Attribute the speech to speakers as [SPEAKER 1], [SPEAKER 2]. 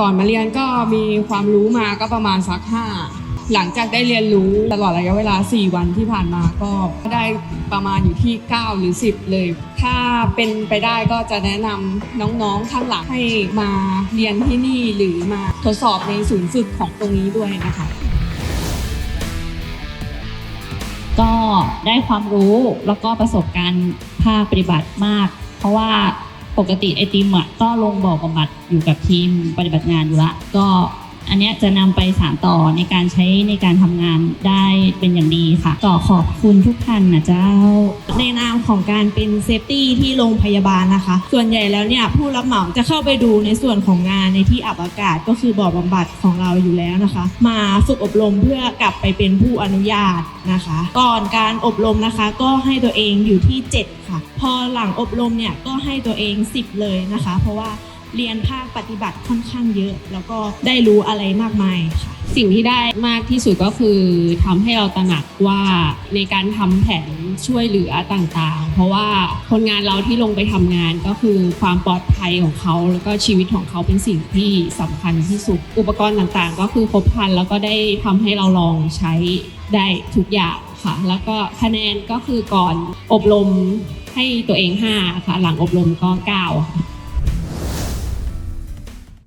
[SPEAKER 1] ก่อนมาเรียนก็มีความรู้มาก็ประมาณสักห้าหลังจากได้เรียนรู้ตลอดระยะเวลา 4 วันที่ผ่านมาก็ได้ประมาณอยู่ที่ 9 หรือ 10 เลย ถ้าเป็นไปได้ก็จะแนะนำน้องๆข้างหลังให้มาเรียนที่นี่หรือมาทดสอบในศูนย์ฝึกของตรงนี้ด้วยนะคะ
[SPEAKER 2] ก็ได้ความรู้แล้วก็ประสบการณ์ภาคปฏิบัติมาก เพราะว่า ปกติไอติมอะก็ลงบ่อบำบัดอยู่กับทีมปฏิบัติงานอยู่ละก็ อันนี้จะนำไปสานต่อในการใช้ในการทำงานได้เป็นอย่างดีค่ะก็ขอบคุณทุกท่านนะเจ้า
[SPEAKER 3] ในนามของการเป็นเซฟตี้ที่โรงพยาบาลนะคะ ส่วนใหญ่แล้วเนี่ยผู้รับเหมาจะเข้าไปดูในส่วนของงานในที่อับอากาศก็คือบ่อบำบัดของเราอยู่แล้วนะคะ มาฝึกอบรมเพื่อกลับไปเป็นผู้อนุญาตนะคะ ก่อนการอบรมนะคะก็ให้ตัวเองอยู่ที่ 7 ค่ะ พอหลังอบรมเนี่ยก็ให้ตัวเอง 10 เลยนะคะ เพราะว่า เรียนภาคปฏิบัติค่อนข้างเยอะ แล้วก็ได้รู้อะไรมากมายค่ะ
[SPEAKER 4] สิ่งที่ได้มากที่สุดก็คือทำให้เราตระหนักว่าในการทำแผนช่วยเหลือต่างๆ เพราะว่าคนงานเราที่ลงไปทำงานก็คือความปลอดภัยของเขา แล้วก็ชีวิตของเขาเป็นสิ่งที่สำคัญที่สุด อุปกรณ์ต่างๆ ก็คือครบครันแล้วก็ได้ทำให้เราลองใช้ได้ทุกอย่างค่ะแล้วก็คะแนนก็คือก่อนอบรมให้ตัวเอง 5 ค่ะ หลังอบรมก็ 9 ค่ะ